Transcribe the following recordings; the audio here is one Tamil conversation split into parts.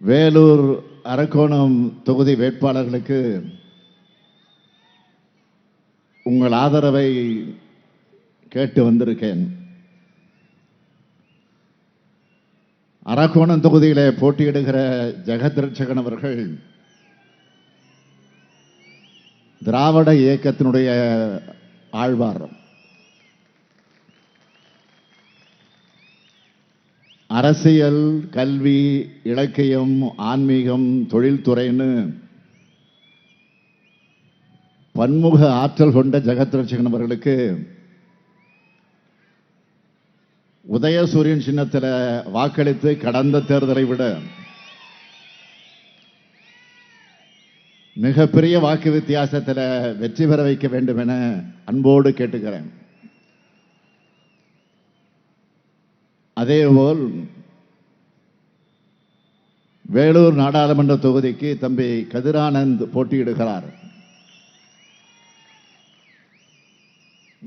வேலூர் அரக்கோணம் தொகுதி வேட்பாளர்களுக்கு உங்கள் ஆதரவை கேட்டு வந்திருக்கேன். அரக்கோணம் தொகுதியில் போட்டியிடுகிற ஜெகத் ரட்சகன் அவர்கள் திராவிட இயக்கத்தினுடைய ஆழ்வாரம் அரசியல் கல்வி இலக்கியம் ஆன்மீகம் தொழில்துறைன்னு பன்முக ஆற்றல் கொண்ட ஜெகத் ரட்சகன் அவர்களுக்கு உதயசூரியன் சின்னத்தில் வாக்களித்து கடந்த தேர்தலை விட மிகப்பெரிய வாக்கு வித்தியாசத்தில் வெற்றி பெற வைக்க வேண்டும் என அன்போடு கேட்டுக்கிறேன். அதேபோல் வேலூர் நாடாளுமன்ற தொகுதிக்கு தம்பி கதிரானந்த் போட்டியிடுகிறார்.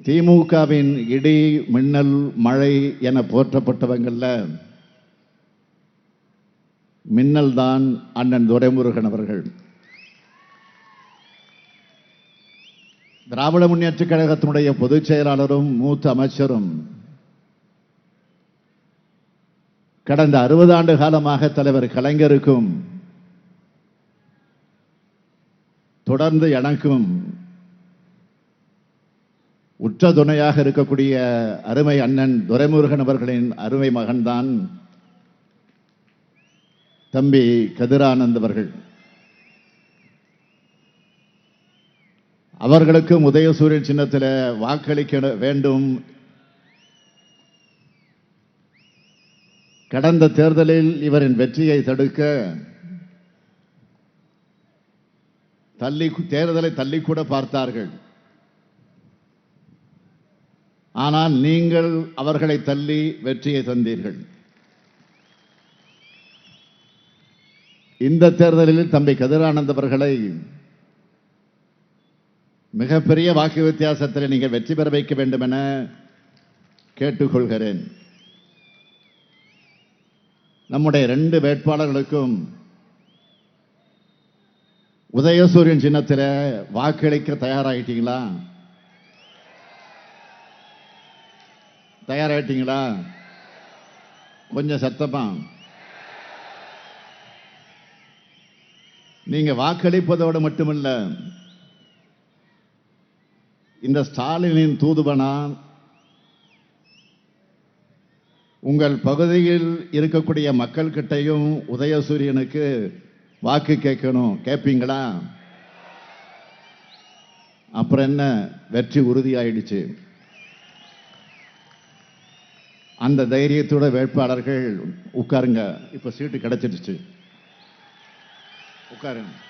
திமுகவின் இடி மின்னல் மழை என போற்றப்பட்டவங்களில் மின்னல் தான் அண்ணன் துரைமுருகன் அவர்கள். திராவிட முன்னேற்றக் கழகத்தினுடைய பொதுச் செயலாளரும் மூத்த அமைச்சரும் கடந்த அறுபது ஆண்டு காலமாக தலைவர் கலைஞருக்கும் தொடர்ந்து எனக்கும் உற்ற துணையாக இருக்கக்கூடிய அருமை அண்ணன் துரைமுருகன் அவர்களின் அருமை மகன்தான் தம்பி கதிரானந்த் அவர்கள். அவர்களுக்கும் உதயசூரியன் சின்னத்தில் வாக்களிக்க வேண்டும் கடந்த தேர்தலில் இவரின் வெற்றியை தடுக்க தள்ளி தேர்தலை தள்ளிக்கூட பார்த்தார்கள். ஆனால் நீங்கள் அவர்களை தள்ளி வெற்றியை தந்தீர்கள். இந்த தேர்தலில் தம்பி கதிரானந்த் அவர்களை மிகப்பெரிய வாக்கு வித்தியாசத்தில் நீங்கள் வெற்றி பெற வைக்க வேண்டும் என கேட்டுக்கொள்கிறேன். நம்முடைய ரெண்டு வேட்பாளர்களுக்கும் உதயசூரியன் சின்னத்தில் வாக்களிக்க தயாராகிட்டீங்களா தயாராகிட்டீங்களா கொஞ்சம் சத்தமா? நீங்க வாக்களிப்பதோடு மட்டுமல்ல இந்த ஸ்டாலினின் தூதுவனா உங்கள் பகுதியில் இருக்கக்கூடிய மக்கள்கிட்டையும் உதயசூரியனுக்கு வாக்கு கேட்கணும். கேட்பீங்களா அப்புறம் என்ன? வெற்றி உறுதியாயிடுச்சு. அந்த தைரியத்தோட வேட்பாளர்கள் உட்காருங்க. இப்போ சீட்டு கிடைச்சிடுச்சு. உட்காருங்க.